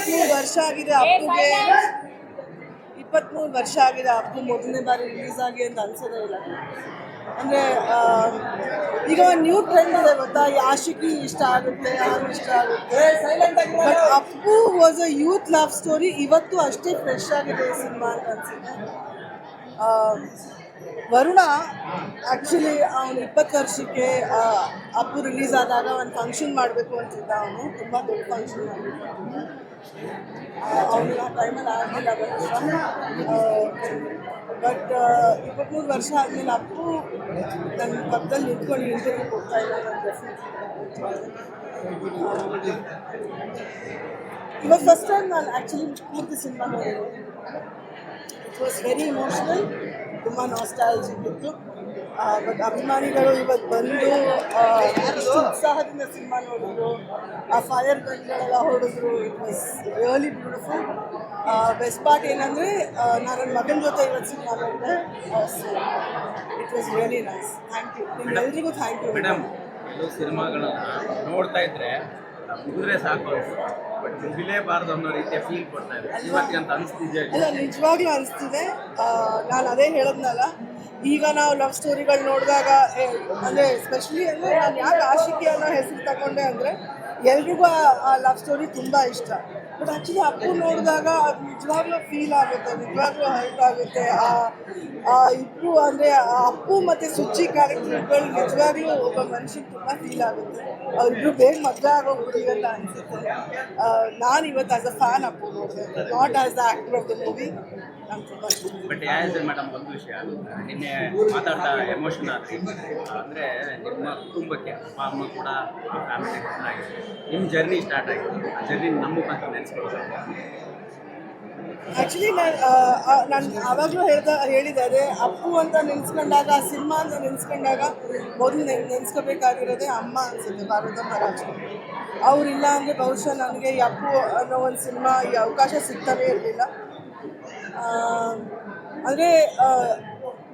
ಇಪ್ಪತ್ಮೂರು ವರ್ಷ ಆಗಿದೆ ಅಪ್ಪುಗೆ. ಇಪ್ಪತ್ಮೂರು ವರ್ಷ ಆಗಿದೆ ಅಪ್ಪು ಮೊದಲನೇ ಬಾರಿ ರಿಲೀಸ್ ಆಗಿ ಅಂತ ಅನ್ಸೋದೇ ಇಲ್ಲ ಅಂದರೆ ಈಗ ಒಂದು ನ್ಯೂ ಟ್ರೆಂಡ್ ಇದೆ ಗೊತ್ತಾ? ಯಾಶಿಕಿ ಆಶಿಕಿ ಇಷ್ಟ ಆಗುತ್ತೆ ಯಾರು ಇಷ್ಟ ಆಗುತ್ತೆ? But Appu was a youth love story ಇವತ್ತು ಅಷ್ಟೇ ಫ್ರೆಶ್ ಆಗಿದೆ ಸಿನಿಮಾ ಅಂತ ಅನ್ಸುತ್ತೆ. ವರುಣ ಆ್ಯಕ್ಚುಲಿ ಅವನು ಇಪ್ಪತ್ತು ವರ್ಷಕ್ಕೆ ಆ, ಅಪ್ಪು ರಿಲೀಸ್ ಆದಾಗ ಒಂದು ಫಂಕ್ಷನ್ ಮಾಡಬೇಕು ಅಂತಿದ್ದ ಅವನು. ತುಂಬ ದೊಡ್ಡ ಫಂಕ್ಷನ್ ಮಾಡಬೇಕು ಅವನು ಆ ಟೈಮಲ್ಲಿ ಆಗಲಿಲ್ಲ ಬಟ್ ಇಪ್ಪತ್ತ್ಮೂರು ವರ್ಷ ಆದಮೇಲೆ ಅಪ್ಪು ನನ್ನ ಪಕ್ಕದಲ್ಲಿ ನಿಂತ್ಕೊಂಡು ಇಂಟರ್ವ್ಯೂ ಕೊಡ್ತಾ ಇಲ್ಲ ನಾನು ಇವಾಗ ಫಸ್ಟ್ ಟೈಮ್ ನಾನು ಆ್ಯಕ್ಚುಲಿ ಪೂರ್ತಿ ಸಿನಿಮಾ ನೋಡಿದ್ದು ಇಟ್ ವಾಸ್ ವೆರಿ ಇಮೋಷನಲ್ ತುಂಬ ನಾಸ್ಟಾಲಜಿಕ್ ಇತ್ತು. ಬಟ್ ಅಭಿಮಾನಿಗಳು ಇವತ್ತು ಬಂದು ಉತ್ಸಾಹದಿಂದ ಸಿನಿಮಾ ನೋಡಿದ್ರು, ಆ ಫೈರ್ ಗನ್ಗಳೆಲ್ಲ ಹೊಡೆದ್ರು it was really beautiful best part ಏನಂದರೆ ನಾನು ನನ್ನ ಮಗನ ಜೊತೆ ಇವತ್ತು ಸಿನಿಮಾ ನೋಡಿದೆ. It was really nice thank you ನಿಮ್ಮೆಲ್ರಿಗೂ ಥ್ಯಾಂಕ್ ಯು ಮೇಡಮ್ ಕೆಲವು ಸಿನಿಮಾಗಳನ್ನ ನೋಡ್ತಾ ಇದ್ರೆ ಮುಗಿದ್ರೆ ಸಾಕು. ಬಟ್ ಮುಗಿಲೇಬಾರ್ದು ಅನ್ನೋ ರೀತಿಯ ಫೀಲ್ ಕೊಡ್ತಾ ಇದೆ. ಅಂತ ಅನಿಸ್ತಿದೆ ನಿಜವಾಗ್ಲೂ ಅನಿಸ್ತಿದೆ. ನಾನು ಅದೇ ಹೇಳದ್ನಲ್ಲ, ಈಗ ನಾವು ಲವ್ ಸ್ಟೋರಿಗಳು ನೋಡಿದಾಗ ಅಂದರೆ ಸ್ಪೆಷಲಿ ಅಂದರೆ ನಾನು ಯಾಕೆ ಆಶಿಕಿ ಅನ್ನೋ ಹೆಸರು ತಗೊಂಡೆ ಅಂದರೆ, ಎಲ್ರಿಗೂ ಆ ಲವ್ ಸ್ಟೋರಿ ತುಂಬ ಇಷ್ಟ. ಬಟ್ ಆ್ಯಕ್ಚುಲಿ ಅಪ್ಪು ನೋಡಿದಾಗ ಅದು ನಿಜವಾಗ್ಲೂ ಫೀಲ್ ಆಗುತ್ತೆ, ನಿಜವಾಗ್ಲೂ ಹರ್ಟ್ ಆಗುತ್ತೆ. ಆ ಆ ಇಬ್ಬರು ಅಂದರೆ ಅಪ್ಪು ಮತ್ತು ಸುಚ್ಚಿ ಕ್ಯಾರೆಕ್ಟರ್ಗಳು ನಿಜವಾಗ್ಲೂ ಒಬ್ಬ ಮನುಷ್ಯನ ತುಂಬ ಫೀಲ್ ಆಗುತ್ತೆ. ಅವ್ರಿಬ್ರು ಬೇಗ ಮದುವೆ ಆಗೋಗ್ಬಿಡಿ ಅಂತ ಅನಿಸುತ್ತೆ. ನಾನು ಇವತ್ತು ಆಸ್ ಅ ಫ್ಯಾನ್ ಅಪ್ಪು ನೋಡಿದೆ not as the actor of the movie but ಯಾವ್ದು ಮೇಡಮ್ ಒಂದು ವಿಷಯ ನಿನ್ನೆ ಮಾತಾಡ್ತಾ ಎಮೋಷನ್ ಆದ್ರಿ. ಅಂದ್ರೆ ನಿಮ್ಮ ಕುಟುಂಬಕ್ಕೆ ಅಪ್ಪ, ಅಮ್ಮ ಕೂಡ ಫ್ಯಾಮಿಲಿ ಆಗಿದೆ ನಿಮ್ಮ ಜರ್ನಿ ಸ್ಟಾರ್ಟ್ ಆಗಿದೆ. ಆ ಜರ್ನಿ ನಮ್ಮ ಮುಖಾಂತರ ನೆನೆಸ್ಕೊಳ್ಬೇಕು. ಆ್ಯಕ್ಚುಲಿ ನಾನು ನಾನು ಆವಾಗಲೂ ಹೇಳ್ದ, ಹೇಳಿದ್ದಾರೆ, ಅಪ್ಪು ಅಂತ ನೆನೆಸ್ಕೊಂಡಾಗ ಆ ಸಿನಿಮಾ ಅಂತ ನೆನೆಸ್ಕೊಂಡಾಗ ಮೊದಲು ನೆನ್, ನೆನೆಸ್ಕೋಬೇಕಾಗಿರೋದೇ ಅಮ್ಮ ಅನಿಸುತ್ತೆ, ಭಾರತ ರಾಜ್ಕುಮಾರ್ ಅವರಿಲ್ಲ ಅಂದರೆ ಬಹುಶಃ ನನಗೆ ಈ ಅಪ್ಪು ಅನ್ನೋ ಒಂದು ಸಿನಿಮಾ ಈ ಅವಕಾಶ ಸಿಗ್ತಾನೆ ಇರಲಿಲ್ಲ. ಅಂದರೆ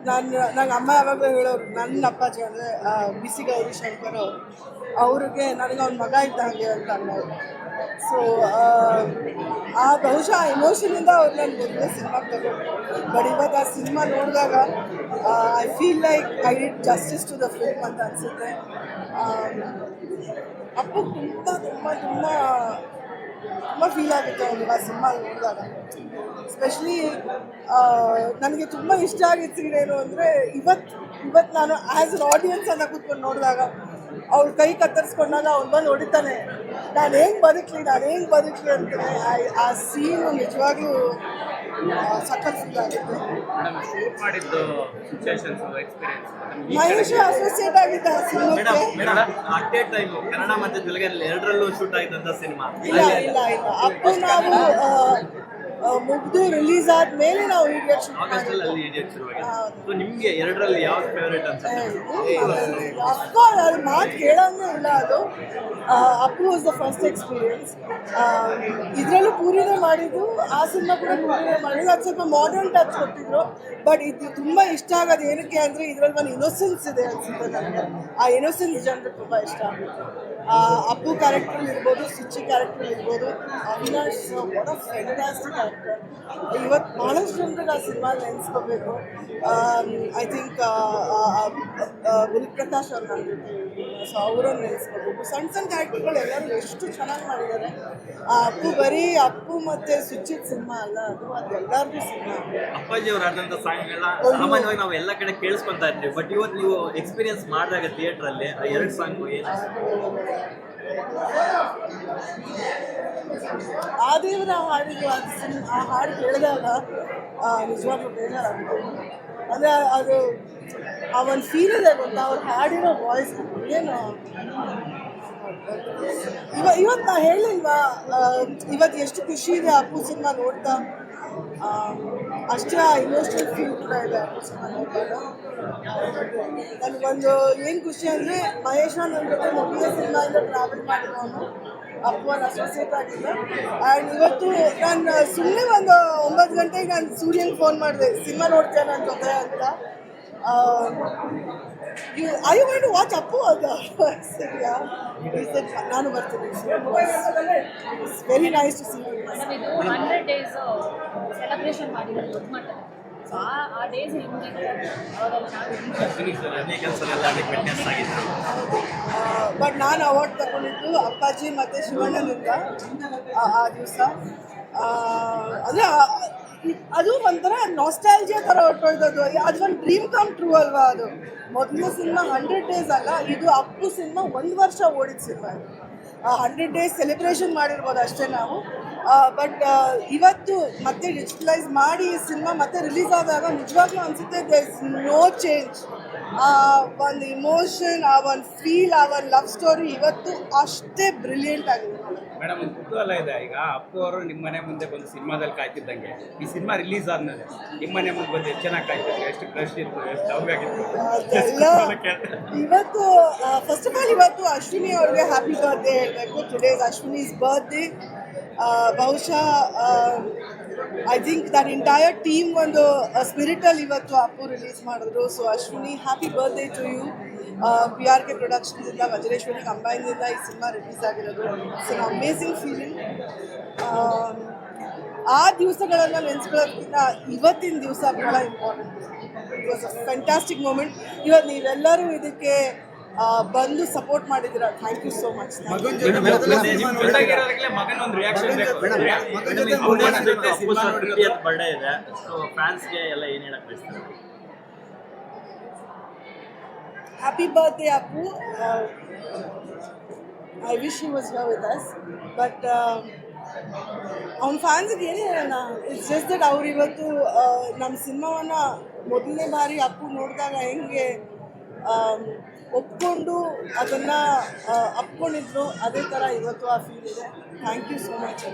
ನಾನು, ನಂಗೆ ಅಮ್ಮ ಯಾವಾಗಲೂ ಹೇಳೋರು ನನ್ನ ಅಪ್ಪಾಜಿ ಅಂದರೆ ಬಿಸಿ ಗೌರಿ ಶಂಕರ್ ಅವರು. ಅವ್ರಿಗೆ ನನಗೆ ಅವ್ನ ಮಗ ಇದ್ದ ಹಾಗೆ ಅಂತ ಅನ್ನೋರು ಸೊ ಆ ಬಹುಶಃ ಆ ಎಮೋಷನಿಂದ ಅವ್ರು ನಾನು ಮೊದಲೇ ಸಿನಿಮಾ ತಗೊಂಡು. ಬಟ್ ಇವತ್ತು ಆ ಸಿನಿಮಾ ನೋಡಿದಾಗ I feel like I did justice to the film ಅಂತ ಅನಿಸುತ್ತೆ. ಅಪ್ಪ ತುಂಬ ತುಂಬ ತುಂಬ ತುಂಬ ಫೀಲ್ ಆಗುತ್ತೆ ಅವ್ರಿಗೆ ಆ ಸಿನಿಮಾ ನೋಡಿದಾಗ. ಸ್ಪೆಷಲಿ ನನಗೆ ತುಂಬ ಇಷ್ಟ ಆಗಿದ್ದ ಸೀನ್ ಏನು ಅಂದರೆ ಇವತ್ತು ಇವತ್ತು ನಾನು ಆ್ಯಸ್ ಅನ್ ಆಡಿಯನ್ಸ್ ಅನ್ನ ಕೂತ್ಕೊಂಡು ನೋಡಿದಾಗ, ಅವ್ರ ಕೈ ಕತ್ತರಿಸ್ಕೊಂಡಾಗ ಅವ್ನು ಬಂದು ಹೊಡಿತಾನೆ. ನಾನು ಹೆಂಗೆ ಬದುಕಲಿ, ನಾನು ಹೆಂಗೆ ಬದುಕಲಿ ಅಂತಾನೆ ಆ- ಆ ಸೀನು ನಿಜವಾಗ್ಲೂ ಸಖತ್ ಫೀಲ್ ಆಗುತ್ತೆ ಮೇಡಮ್ ಶೂಟ್ ಮಾಡಿದ್ದು ಎಕ್ಸ್ಪೀರಿಯನ್ಸ್ ಮಹೇಶ್ ಅಸೋಸಿಯೇಟ್ ಆಗಿದ್ದ ಮೇಡಮ್ ಟೈಮ್ ಕನ್ನಡ ಮತ್ತು ಎರಡರಲ್ಲೂ ಶೂಟ್ ಆಗಿದ್ದಂತ ಸಿನಿಮಾ. ಇಲ್ಲ ಇಲ್ಲ ಇಲ್ಲ. ಅಪ್ಪು ನಾವು ಆ, ಆ, ಮುಗ್ದು ರಿಲೀಸ್ ಆದ್ಮೇಲೆ ನಾವು ಶುರುವಾಗಿದೆ ಸೊ ನಿಮ್ಗೆ ಎರಡರಲ್ಲಿ ಯಾವ್ದು ಫೇವರೇಟ್ ಅನ್ಸುತ್ತೆ? ಅಫ್ಕೋರ್ಸ್ ಅದು ಮಾತು ಕೇಳೋಂಗೆ ಇಲ್ಲ ಅದು. Appu was the first experience ಇದರಲ್ಲೂ ಪೂರಿನೇ ಮಾಡಿದ್ದು ಆ ಸಿನಿಮಾ ಕೂಡ ಪೂರಿನೇ ಮಾಡಿದ್ದು. ಅದು ಸ್ವಲ್ಪ ಮಾಡರ್ನ್ ಟಚ್ ಕೊಟ್ಟಿದ್ರು. ಬಟ್ ಇದು ತುಂಬ ಇಷ್ಟ ಆಗೋದು ಏನಕ್ಕೆ ಅಂದರೆ ಇದರಲ್ಲಿ ಒಂದು ಇನೋಸೆನ್ಸ್ ಇದೆ ಅನ್ಸುತ್ತೆ ನನಗೆ. ಆ ಇನೋಸೆನ್ಸ್ ಜನರಿಗೆ ತುಂಬ ಇಷ್ಟ ಆಗುತ್ತೆ. ಅಪ್ಪು ಕ್ಯಾರೆಕ್ಟರ್ ಇರ್ಬೋದು ಸುಚ್ಚಿ ಕ್ಯಾರೆಕ್ಟರ್ ಇರ್ಬೋದು. Avinash what of fantastic character ಇವತ್ತು ಭಾಳಷ್ಟು ಜನರಿಗೆ ಆ ಸಿನಿಮಾ ನೆನೆಸ್ಕೋಬೇಕು. ಐ ಥಿಂಕ್ ಗುಲಿ ಪ್ರಕಾಶ್ ಅವ್ರು ನನ್ನ ಜೊತೆ ಸೊ ಅವರನ್ನು ನೆನೆಸ್ಕೋಬೇಕು. ಸಣ್ಣ ಸಣ್ಣ ಕ್ಯಾರೆಕ್ಟರ್ಗಳು ಎಲ್ಲರೂ ಎಷ್ಟು ಚೆನ್ನಾಗಿ ಮಾಡಿದ್ದಾರೆ ಆ ಅಪ್ಪು ಬರೀ ಅಪ್ಪು ಮತ್ತು ಸುಚ್ಚಿದ ಸಿನಿಮಾ ಅಲ್ಲ ಅದು ಅದು ಎಲ್ಲರಿಗೂ ಸಿನಿಮಾ. ಅಪ್ಪಾಜಿ ಅವ್ರು ಆದಂಥ ಸಾಂಗ್ಗಳನ್ನ ಸಾಮಾನ್ಯವಾಗಿ ನಾವು ಎಲ್ಲ ಕಡೆ ಕೇಳಿಸ್ಕೊಂತಾ ಇರ್ತೀವಿ. ಬಟ್ ಇವತ್ತು ನೀವು ಎಕ್ಸ್ಪೀರಿಯನ್ಸ್ ಮಾಡಿದಾಗ ಥಿಯೇಟ್ರಲ್ಲಿ ಆ ಎರಡು ಸಾಂಗ್ ಏನು? ಆ ದೇವರ ಹಾಡಿಗೆ ಅದು ಆ ಹಾಡು ಕೇಳಿದಾಗ ನಿಜವಾಗ್ಲೂ ಬೇಜಾರಾಗುತ್ತೆ ಅಂದರೆ ಅದು, ಆ ಒಂದು ಫೀಲ್ ಇದೆ ಗೊತ್ತಾ? ಅವ್ರು ಹಾಡಿರೋ ವಾಯ್ಸ್ ಏನು? ಇವ ಇವತ್ತು ನಾ ಹೇಳಿಲ್ವಾ ಇವತ್ತು ಎಷ್ಟು ಖುಷಿ ಇದೆ ಅಪ್ಪು ಸಿನಿಮಾ ನೋಡ್ತಾ. ಅಷ್ಟೇ ಇಮೋಷನಲ್ ಫೀಲ್ ಕೂಡ ಇದೆ. ನನಗೊಂದು ಏನು ಖುಷಿ ಅಂದರೆ ಮಹೇಶ ನನ್ನ ಜೊತೆ ಮೊದಲನೇ ಸಿನಿಮಾಯಿಂದ ಟ್ರಾವೆಲ್ ಮಾಡಿದವನು ಅಪ್ಪನ ಅಸೋಸಿಯೇಟ್ ಆಗಿದ್ದ. ಆ್ಯಂಡ್ ಇವತ್ತು ನಾನು ಸುಮ್ಮನೆ ಒಂದು ಒಂಬತ್ತು ಗಂಟೆಗೆ ನಾನು ಸೂರ್ಯನ ಫೋನ್ ಮಾಡಿದೆ, ಸಿನಿಮಾ ನೋಡ್ತೇನೆ ನನ್ನ ಜೊತೆ? ಅಂತ. You, I you going to watch Appu or the I said, yeah. He said, ನಾನು ಬರ್ತೀನಿ It's very nice to see you. Madam ಇದು ಹಂಡ್ರೆಡ್ ಡೇಸ್ ಸೆಲೆಬ್ರೇಷನ್ ದೊಡ್ಡ ಮಟ್ಟದಲ್ಲಿ ಸೊ ಆ ಡೇಸ್ ಆಗಿತ್ತು ಬಟ್ ನಾನು ಅವಾರ್ಡ್ ತಗೊಂಡಿದ್ದು ಅಪ್ಪಾಜಿ ಮತ್ತು ಶಿವಣ್ಣನಿಂದ ಆ- ಆ ದಿವಸ. ಅಂದರೆ ಅದು ಒಂಥರ ನಾಸ್ಟಾಲಜಿಯಾ ಥರ ಹೊಟ್ಟೋಯ್ತದ್ದು ಅದು ಒಂದು ಡ್ರೀಮ್ ಕಮ್ ಟ್ರೂ ಅಲ್ವಾ ಅದು? ಮೊದಲು ಸಿನಿಮಾ ಹಂಡ್ರೆಡ್ ಡೇಸ್ ಅಲ್ಲ, ಇದು ಅಪ್ಪು ಸಿನಿಮಾ ಒಂದು ವರ್ಷ ಓಡಿದ ಸಿನಿಮಾ ಇದು. ಹಂಡ್ರೆಡ್ ಡೇಸ್ ಸೆಲೆಬ್ರೇಷನ್ ಮಾಡಿರ್ಬೋದು ಅಷ್ಟೇ ನಾವು. ಬಟ್ ಇವತ್ತು ಮತ್ತೆ ಡಿಜಿಟಲೈಸ್ ಮಾಡಿ ಸಿನಿಮಾ ಮತ್ತೆ ರಿಲೀಸ್ ಆದಾಗ ನಿಜವಾಗ್ಲೂ ಅನಿಸುತ್ತೆ ದೇರ್ ಇಸ್ ನೋ ಚೇಂಜ್ ಆ ಒಂದು ಇಮೋಷನ್ ಆ ಒಂದು ಫೀಲ್ ಆ ಒಂದು ಲವ್ ಸ್ಟೋರಿ ಇವತ್ತು ಅಷ್ಟೇ ಬ್ರಿಲಿಯಂಟ್ ಆಗಿದೆ. ಮೇಡಮ್ ಒಂದು ಕುತೂಹಲ ಇದೆ. ಈಗ ಅಪ್ಪು ಅವರು ನಿಮ್ಮ ಮನೆ ಮುಂದೆ ಬಂದು ಸಿನಿಮಾದಲ್ಲಿ ಕಾಯ್ತಿದ್ದಂಗೆ. ಈ ಸಿನಿಮಾ ರಿಲೀಸ್ ಆದ್ಮೇಲೆ ನಿಮ್ಮ ಮನೆ ಮುಂದೆ ಬಂದು ಎಷ್ಟು ಚೆನ್ನಾಗಿ ಕಾಯ್ತಿದ್ರು? ಎಷ್ಟು ಕ್ರಶ್ ಇತ್ತು? ಎಷ್ಟು ಲವ್ ಆಗಿತ್ತು? ಇವತ್ತು ಫಸ್ಟ್ ಆಫ್ ಆಲ್ ಇವತ್ತು ಅಶ್ವಿನಿ ಅವ್ರಿಗೆ ಹ್ಯಾಪಿ ಬರ್ತ್ಡೇ ಹೇಳಬೇಕು. ಟುಡೇ ಇಸ್ ಅಶ್ವಿನೀಸ್ ಬರ್ತ್ಡೇ ಬಹುಶಃ I think that entire team ಒಂದು ಸ್ಪಿರಿಟಲ್ಲಿ ಇವತ್ತು ಅಪ್ಪು ರಿಲೀಸ್ ಮಾಡಿದ್ರು. So Ashwini happy birthday to you P R K ಪ್ರೊಡಕ್ಷನ್ಸಿಂದ Vajreshwari ಕಂಬೈನ್ದಿಂದ ಈ ಸಿನಿಮಾ ರಿಲೀಸ್ ಆಗಿರೋದು. ಇಟ್ಸ್ ಅನ್ ಅಮೇಸಿಂಗ್ ಫೀಲಿಂಗ್ ಆ ದಿವಸಗಳನ್ನು ನೆನೆಸ್ಕೊಳ್ಳೋದಕ್ಕಿಂತ ಇವತ್ತಿನ ದಿವಸ ಬಹಳ important it was a fantastic moment ಇವತ್ತು ನೀವೆಲ್ಲರೂ ಇದಕ್ಕೆ ಬಂದು ಸಪೋರ್ಟ್ ಮಾಡಿದ್ದೀರಾ? ಥ್ಯಾಂಕ್ ಯು ಸೋ ಮಚ್ ನಿಮ್ಮ ಜೊತೆಗಿರೋದಕ್ಕೆ ಮಗನ ಒಂದು ರಿಯಾಕ್ಷನ್ ಬೇಕು. ಫಿಫ್ಟಿಯತ್ ಬರ್ಡೇ ಇದೆ. ಸೊ ಫ್ಯಾನ್ಸ್ಗೆ ಎಲ್ಲ ಏನು ಹೇಳಕ್ ಬಯಸ್ತಾರೆ? Happy birthday Appu I wish you was here with us but ಅವ್ನ ಫ್ಯಾನ್ಸ್ಗೆ ಏನೇ ಹೇಳೋಣ? ಇಟ್ಸ್ ಜಸ್ಟ್ ದಟ್ ಅವ್ರು ಇವತ್ತು ನಮ್ಮ ಸಿನಿಮಾವನ್ನು ಮೊದಲನೇ ಬಾರಿ ಅಪ್ಪು ನೋಡಿದಾಗ ಹೆಂಗೆ ಆಮ್, ಒಪ್ಕೊಂಡು ಅದನ್ನು ಅಪ್ಕೊಂಡಿದ್ರು ಅದೇ ಥರ ಇವತ್ತು ಆ ಫೀಲ್ ಇದೆ. Thank you so much